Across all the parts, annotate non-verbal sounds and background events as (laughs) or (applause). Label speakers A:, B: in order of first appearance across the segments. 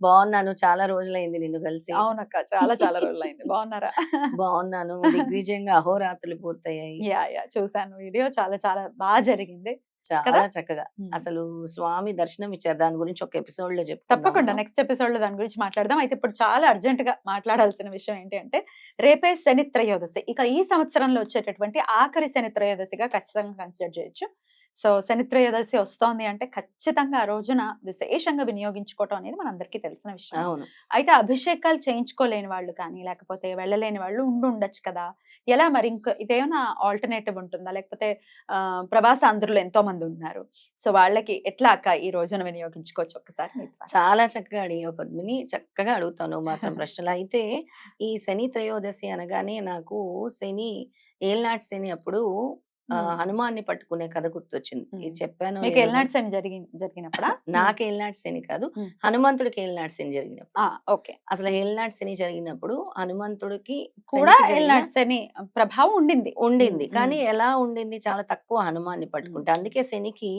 A: బాగున్నాను చాలా రోజులైంది నిన్ను కలిసి.
B: అవునక్క. చాలా చాలా రోజులైంది. బాగున్నారా
A: బాగున్నాను (laughs) దిగ్విజయంగా అహోరాత్రులు పూర్తయ్యాయి.
B: Yeah yeah. చూసాను వీడియో. చాలా చాలా బాగా జరిగింది.
A: చాలా? చక్కగా. అసలు స్వామి దర్శనం ఇచ్చారు. దాని గురించి ఒక ఎపిసోడ్లో చెప్తాను
B: తప్పకుండా నెక్స్ట్ ఎపిసోడ్లో దాని గురించి మాట్లాడదాం. అయితే ఇప్పుడు చాలా అర్జెంట్గా మాట్లాడాల్సిన విషయం ఏంటి అంటే రేపే శని త్రయోదశి. ఇక ఈ సంవత్సరంలో వచ్చేటటువంటి ఆఖరి శని త్రయోదశిగా ఖచ్చితంగా కన్సిడర్ చేయొచ్చు. సో శని త్రయోదశి వస్తోంది అంటే ఖచ్చితంగా ఆ రోజున విశేషంగా వినియోగించుకోవటం అనేది మనందరికీ తెలిసిన విషయం. అయితే అభిషేకాలు చేయించుకోలేని వాళ్ళు కానీ లేకపోతే వెళ్ళలేని వాళ్ళు ఉండి ఉండొచ్చు కదా! ఎలా మరి ఇంకో ఇదేమైనా ఆల్టర్నేటివ్ ఉంటుందా? లేకపోతే ప్రవాస ఆంధ్రులు ఎంతో మంది ఉన్నారు. సో వాళ్ళకి ఎట్లా అక్క ఈ రోజున వినియోగించుకోవచ్చు ఒక్కసారి.
A: చాలా చక్కగా అడిగావు పద్మిని. చక్కగా అడుగుతాను మాత్రం (laughs) ప్రశ్నలు. అయితే ఈ శని త్రయోదశి అనగానే నాకు శని ఏళ్ళనాటి శని అప్పుడు. హనుమాన్ని పట్టుకునే కథ గుర్తొచ్చింది. ఇది. చెప్పాను
B: మీకు
A: ఏదో
B: ఎల్నాటి శని జరిగి జరిగినప్పుడా? (laughs)
A: నాకు ఏళ్ళనాటి శని కాదు. హనుమంతుడికి ఏళ్ళనాటి శని జరిగినప్పుడు.
B: ఓకే.
A: అసలు ఏళ్ళనాటి శని జరిగినప్పుడు హనుమంతుడికి
B: కూడా ఎల్నాటి శని ప్రభావం ఉండింది.
A: ఉండింది. కానీ ఎలా ఉండింది? చాలా తక్కువ హనుమాన్ని పట్టుకుంటే. అందుకే శనికి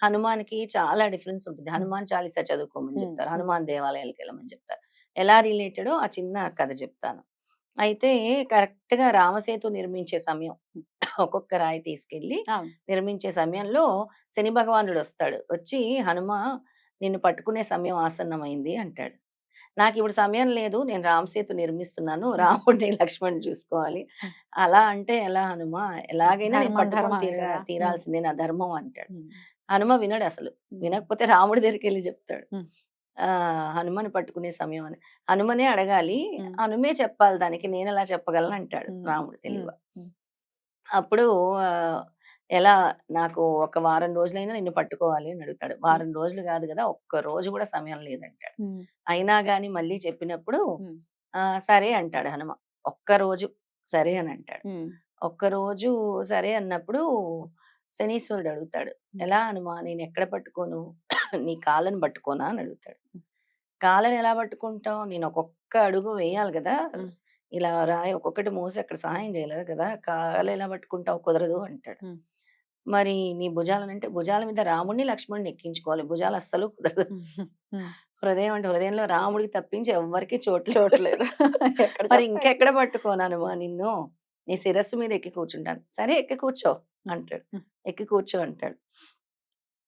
A: హనుమాన్కి చాలా డిఫరెన్స్ ఉంటుంది. హనుమాన్ చాలీసా చదువుకోమని. చెప్తారు. హనుమాన్ దేవాలయాలకు వెళ్ళమని చెప్తారు. ఎలా రిలేటెడో ఆ చిన్న కథ చెప్తాను. అయితే కరెక్ట్గా రామసేతు నిర్మించే సమయం. ఒక్కొక్క రాయి
B: తీసుకెళ్ళి.
A: నిర్మించే సమయంలో శని భగవానుడు వస్తాడు వచ్చి హనుమ నిన్ను పట్టుకునే సమయం ఆసన్నమైంది అంటాడు. నాకు ఇప్పుడు సమయం లేదు నేను రామసేతు నిర్మిస్తున్నాను రాముడిని లక్ష్మణ్ చూసుకోవాలి. అలా అంటే ఎలా హనుమ? ఎలాగైనా నేను పట్టుకొని తీర. తీరాల్సిందే నా ధర్మం అంటాడు. హనుమ వినడు అసలు. వినకపోతే రాముడి దగ్గరికి వెళ్ళి చెప్తాడు. ఆ హనుమని పట్టుకునే సమయం అని. హనుమనే అడగాలి. హనుమే చెప్పాలి దానికి నేను ఎలా చెప్పగలను అంటాడు. రాముడు తెలివిగా.
B: మ్మ్.
A: అప్పుడు ఎలా నాకు ఒక వారం రోజులైనా నిన్ను పట్టుకోవాలి అని అడుగుతాడు. వారం రోజులు కాదు కదా ఒక్క రోజు కూడా సమయం లేదంటాడు. అయినా గాని మళ్ళీ చెప్పినప్పుడు. ఆ సరే అంటాడు హనుమ. ఒక్క రోజు సరే అని అంటాడు. ఒక్క రోజు సరే అన్నప్పుడు శనీశ్వరుడు అడుగుతాడు. ఎలా హనుమ నేను ఎక్కడ పట్టుకోను? (clears throat) నీ కాళ్ళని పట్టుకోనా? అని అడుగుతాడు. కాళ్ళని ఎలా పట్టుకుంటావు? నేను ఒక్కొక్క అడుగు వేయాలి కదా. ఇలా రాయి ఒక్కొక్కటి మోసి అక్కడ సహాయం చేయలేదు కదా కాళ్ళు ఎలా పట్టుకుంటావు కుదరదు అంటాడు. మరి నీ భుజాలను అంటే భుజాల మీద రాముడిని లక్ష్మణుని ఎక్కించుకోవాలి. భుజాలు అస్సలు కుదరదు. హృదయం అంటే హృదయంలో రాముడికి తప్పించి ఎవ్వరికి చోటు (laughs)
B: చూడలేదు ఎక్కడ
A: మరి
B: చెప్పండి.
A: ఇంకెక్కడ పట్టుకోనాను మా నిన్ను? నీ శిరస్సు మీద ఎక్కి కూర్చుంటాను. సరే ఎక్కి కూర్చో అంటాడు. ఎక్కి కూర్చో అంటాడు.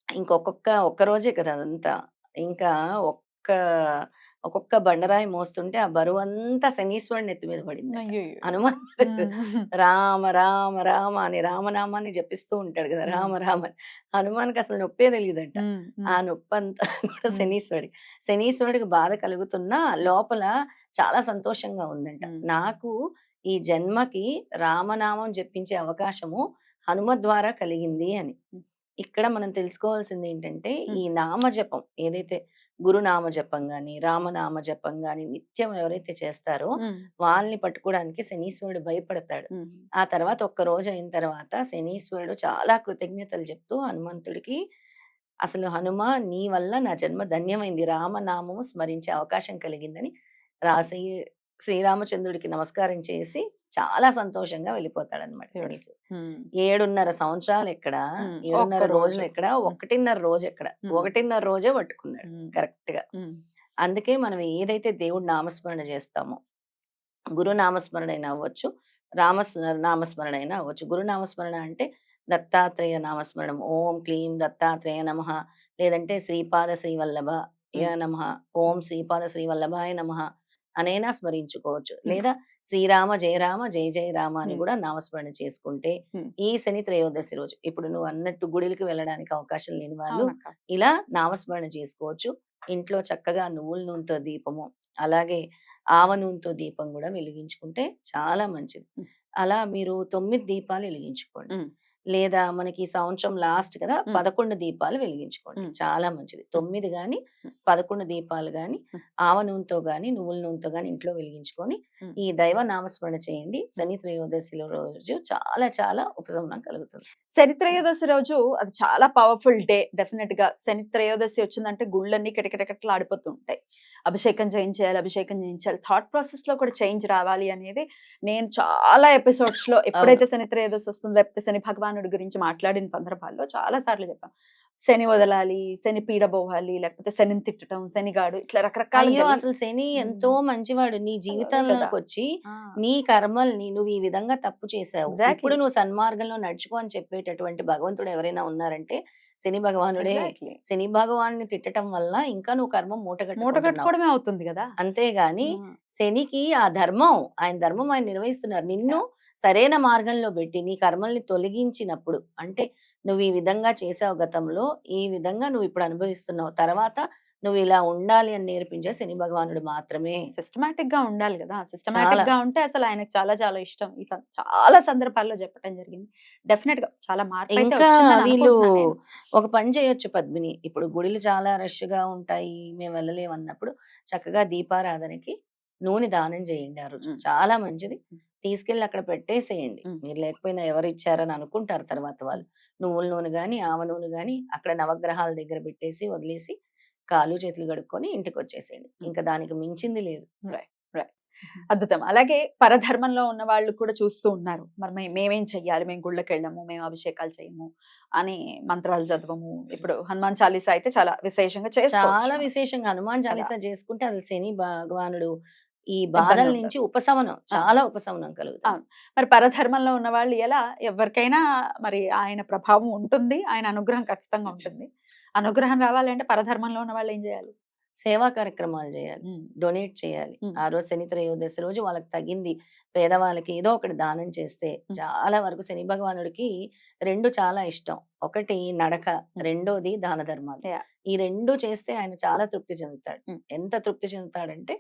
A: ఇంకొక్కొక్క ఒక్క రోజే కదా అదంతా. ఇంకా ఒక్క ఒక్కొక్క బండరాయి మోస్తుంటే ఆ బరువు అంతా శనీశ్వరుని నెత్తి మీద పడింది. హనుమాన్. (laughs) రామ రామ రామ అని రామనామాన్ని జపిస్తూ ఉంటాడు కదా. రామ రామ అని. హనుమాన్కి అసలు నొప్పే తెలియదంట. ఆ. నొప్పి అంతా కూడా. శనీశ్వరుడి శనీశ్వరుడికి బాధ కలుగుతున్నా లోపల చాలా సంతోషంగా ఉందంట. నాకు ఈ జన్మకి రామనామం జపించే అవకాశము హనుమ ద్వారా కలిగింది అని. ఇక్కడ మనం తెలుసుకోవాల్సింది ఏంటంటే. ఈ నామ జపం ఏదైతే గురునామ జపం గాని రామనామ జపం గాని నిత్యం ఎవరైతే చేస్తారో. వాళ్ళని పట్టుకోవడానికి శనీశ్వరుడు భయపడతాడు. ఆ తర్వాత ఒక్క రోజు అయిన తర్వాత శనీశ్వరుడు చాలా కృతజ్ఞతలు చెప్తూ హనుమంతుడికి అసలు హనుమ నీ వల్ల నా జన్మ ధన్యమైంది రామనామము స్మరించే అవకాశం కలిగిందని రాసి శ్రీరామచంద్రుడికి నమస్కారం చేసి చాలా సంతోషంగా వెళ్ళిపోతాడు అనమాట
B: మ్మ్.
A: ఏడున్నర సంవత్సరాలు ఎక్కడ. ఏడున్నర రోజులు
B: రోజు.
A: ఎక్కడ. ఒకటిన్నర రోజు ఎక్కడ. ఒకటిన్నర రోజే పట్టుకున్నాడు.
B: కరెక్ట్గా.
A: అందుకే మనం ఏదైతే దేవుడి నామస్మరణ చేస్తామో గురు నామస్మరణ అయినా అవ్వచ్చు రామ నామస్మరణ అయినా అవ్వచ్చు గురు నామస్మరణ అంటే దత్తాత్రేయ నామస్మరణం ఓం క్లీం దత్తాత్రేయ నమ లేదంటే శ్రీపాద శ్రీవల్లభ య నమ ఓం శ్రీపాద శ్రీవల్లభాయ నమ అనైనా స్మరించుకోవచ్చు లేదా శ్రీరామ జయరామ జయ జయ రామ అని. కూడా నామస్మరణ చేసుకుంటే. ఈ శని త్రయోదశి రోజు ఇప్పుడు నువ్వు అన్నట్టు గుడికి వెళ్ళడానికి అవకాశం లేని వాళ్ళు. ఇలా నామస్మరణ చేసుకోవచ్చు ఇంట్లో చక్కగా నువ్వుల నూనెతో దీపము అలాగే ఆవ నూనెతో దీపం కూడా వెలిగించుకుంటే చాలా మంచిది. అలా మీరు తొమ్మిది దీపాలు వెలిగించుకోండి. లేదా మనకి ఈ సంవత్సరం లాస్ట్ కదా. పదకొండు దీపాలు వెలిగించుకోండి. చాలా మంచిది తొమ్మిది గాని. పదకొండు దీపాలు గాని. ఆవ నూనెతో గాని నువ్వుల నూనెతో గాని ఇంట్లో వెలిగించుకొని. ఈ దైవ నామస్మరణ చేయండి శని త్రయోదశిలో రోజు చాలా చాలా ఉపశమనం కలుగుతుంది
B: శని త్రయోదశి రోజు అది చాలా పవర్ఫుల్ డే డెఫినెట్గా శని త్రయోదశి వచ్చిందంటే గుళ్ళన్నీ కిటకిటకట్లు ఆడిపోతూ ఉంటాయి అభిషేకం చేయించాలి అభిషేకం చేయించాలి థాట్ ప్రాసెస్లో కూడా చేంజ్ రావాలి అనేది నేను చాలా ఎపిసోడ్స్లో ఎప్పుడైతే శని త్రయోదశి వస్తుందో లేకపోతే శని భగవానుడి గురించి మాట్లాడిన సందర్భాల్లో చాలా సార్లు చెప్పాం. శని వదలాలి శని పీడ పోవాలి లేకపోతే శనిని తిట్టడం శనిగాడు ఇట్లా రకరకాల
A: అయ్యో! అసలు శని ఎంతో మంచివాడు. నీ జీవితంలోకి వచ్చి నీ కర్మల్ని నువ్వు ఈ విధంగా తప్పు చేసావు. ఇప్పుడు నువ్వు సన్మార్గంలో నడుచుకో అని చెప్పేటటువంటి భగవంతుడు ఎవరైనా ఉన్నారంటే శని భగవానుడే శని భగవాన్ని తిట్టడం వల్ల ఇంకా నువ్వు కర్మం మూట
B: మూట
A: కట్టుకుంటున్నావు.
B: కట్టుకోవడమే అవుతుంది కదా.
A: అంతేగాని. శనికి ఆ ధర్మం ఆయన ధర్మం ఆయన నిర్వహిస్తున్నారు. నిన్ను సరైన మార్గంలో పెట్టి నీ కర్మల్ని తొలగించినప్పుడు అంటే నువ్వు ఈ విధంగా చేసావు గతంలో ఈ విధంగా నువ్వు ఇప్పుడు అనుభవిస్తున్నావు తర్వాత నువ్వు ఇలా ఉండాలి అని నేర్పించే శని భగవానుడు మాత్రమే.
B: సిస్టమాటిక్గా ఉండాలి కదా! సిస్టమాటిక్. గా ఉంటే అసలు ఆయనకు చాలా చాలా ఇష్టం. ఈ చాలా సందర్భాల్లో చెప్పడం జరిగింది. డెఫినెట్గా చాలా మార్పు
A: ఇంకా వీళ్ళు. ఒక పని చేయొచ్చు పద్మిని. ఇప్పుడు గుడిలు చాలా రష్గా ఉంటాయి మేము వెళ్ళలేము అన్నప్పుడు చక్కగా దీపారాధనకి నూనె దానం చేయండి ఆ రోజు. చాలా మంచిది. తీసుకెళ్ళి అక్కడ పెట్టేసేయండి. మీరు లేకపోయినా ఎవరు ఇచ్చారని అనుకుంటారు తర్వాత వాళ్ళు. నువ్వుల నూనె గాని ఆవ నూనె గాని అక్కడ నవగ్రహాల దగ్గర పెట్టేసి వదిలేసి కాలు చేతులు కడుక్కొని ఇంటికి వచ్చేసేయండి. ఇంకా దానికి మించింది లేదు.
B: అద్భుతం. అలాగే పరధర్మంలో ఉన్న వాళ్ళు కూడా చూస్తూ ఉన్నారు. మరి మేమేం చెయ్యాలి? మేము గుళ్ళకి వెళ్ళము మేము అభిషేకాలు చేయము అని మంత్రాలు చదవము ఇప్పుడు హనుమాన్ చాలీసా అయితే చాలా విశేషంగా
A: చాలా విశేషంగా హనుమాన్
B: చాలా.
A: చాలీసా చేసుకుంటే అసలు శని భగవానుడు ఈ బాధల. నుంచి ఉపశమనం చాలా ఉపశమనం కలుగుతుంది.
B: మరి పరధర్మంలో ఉన్న వాళ్ళు ఎలా? ఎవరికైనా మరి ఆయన ప్రభావం ఉంటుంది ఆయన అనుగ్రహం ఖచ్చితంగా ఉంటుంది. అనుగ్రహం రావాలంటే పరధర్మంలో ఉన్న వాళ్ళు ఏం చేయాలి?
A: సేవా కార్యక్రమాలు చేయాలి. డొనేట్ చేయాలి. ఆ రోజు శని త్రయోదశి రోజు వాళ్ళకి తగింది. పేదవాళ్ళకి ఏదో ఒకటి దానం చేస్తే. చాలా వరకు శని భగవానుడికి రెండు చాలా ఇష్టం. ఒకటి నడక రెండోది దాన ధర్మాలు. ఈ రెండు చేస్తే ఆయన చాలా తృప్తి చెందుతాడు. ఎంత తృప్తి చెందుతాడంటే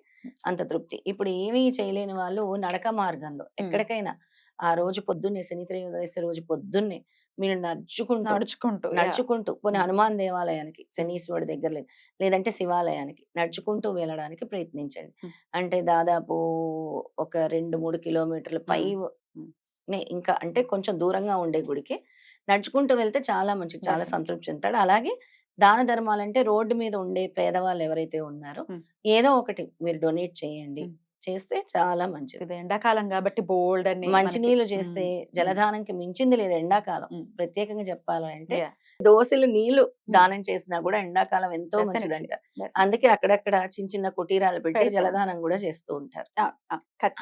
A: అంత తృప్తి. ఇప్పుడు ఏమీ చేయలేని వాళ్ళు నడక మార్గంలో ఎక్కడికైనా ఆ రోజు పొద్దున్నే శని త్రయోదశి రోజు పొద్దున్నే మీరు నడుచుకుంటూ
B: నడుచుకుంటూ.
A: నడుచుకుంటూ పోనీ
B: ఉమ్.
A: హనుమాన్ దేవాలయానికి శనీశ్వరుడి దగ్గర లేదు లేదంటే శివాలయానికి నడుచుకుంటూ వెళ్ళడానికి ప్రయత్నించండి. అంటే దాదాపు ఒక రెండు మూడు కిలోమీటర్ల పై ఇంకా అంటే కొంచెం దూరంగా ఉండే గుడికి నడుచుకుంటూ వెళ్తే చాలా మంచిది చాలా. సంతృప్తి చెందుతాడు అలాగే దాన ధర్మాలంటే రోడ్డు మీద ఉండే పేదవాళ్ళు ఎవరైతే ఉన్నారో. ఏదో ఒకటి మీరు డొనేట్ చేయండి. చేస్తే చాలా మంచిది
B: ఇది ఎండాకాలం కాబట్టి బోల్డ్ అని
A: మంచినీళ్ళు చేస్తే
B: ఉమ్.
A: జలదానంకి మించింది లేదు ఎండాకాలం. ప్రత్యేకంగా చెప్పాలంటే. దోశలు నీళ్ళు దానం చేసినా కూడా ఎండాకాలం ఎంతో. మంచిదంట. అందుకే అక్కడక్కడ చిన్న చిన్న కుటీరాలు పెట్టి. జలదానం కూడా చేస్తూ ఉంటారు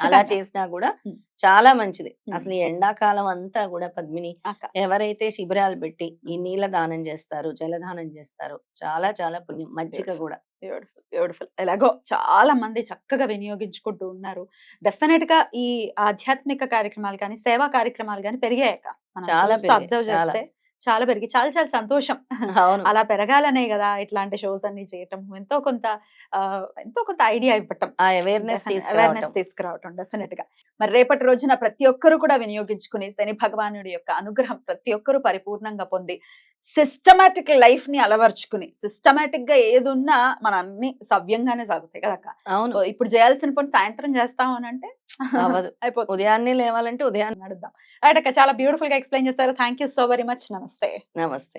A: అలా. చేసినా కూడా. చాలా మంచిది. అసలు ఈ ఎండాకాలం అంతా కూడా పద్మిని. ఎవరైతే శిబిరాలు పెట్టి ఈ నీళ్ళ దానం చేస్తారు జలదానం చేస్తారు చాలా చాలా పుణ్యం మజ్జిగ. కూడా
B: బ్యూటిఫుల్ బ్యూటిఫుల్. ఎలాగో చాలా మంది చక్కగా వినియోగించుకుంటూ ఉన్నారు. డెఫినెట్గా ఈ ఆధ్యాత్మిక కార్యక్రమాలు కానీ సేవా కార్యక్రమాలు కానీ పెరిగాయక.
A: చాలా
B: అబ్జర్వ్. చేస్తే చాలా పెరిగి చాలా చాలా సంతోషం. అలా పెరగాలనే కదా ఇట్లాంటి షోస్ అన్ని చేయటం. ఎంతో కొంత ఎంతో కొంత ఐడియా ఇవ్వటం.
A: అవేర్నెస్
B: అవేర్నెస్
A: తీసుకురావటం
B: డెఫినెట్గా మరి రేపటి రోజున ప్రతి ఒక్కరు కూడా వినియోగించుకుని శని భగవానుడి యొక్క అనుగ్రహం ప్రతి ఒక్కరు పరిపూర్ణంగా పొంది సిస్టమాటిక్ లైఫ్ని అలవర్చుకుని సిస్టమాటిక్గా ఏది ఉన్నా మన అన్ని సవ్యంగానే సాగుతాయి కదా
A: అవును.
B: ఇప్పుడు చేయాల్సిన పని సాయంత్రం చేస్తాం అని అంటే (laughs) అయిపోతుంది.
A: ఉదయాన్నే లేవాలంటే ఉదయాన్నే.
B: నడుద్దాం. రైట్ అక్క చాలా బ్యూటిఫుల్గా ఎక్స్ప్లెయిన్ చేశారు. Thank you so very much నమస్తే.
A: నమస్తే.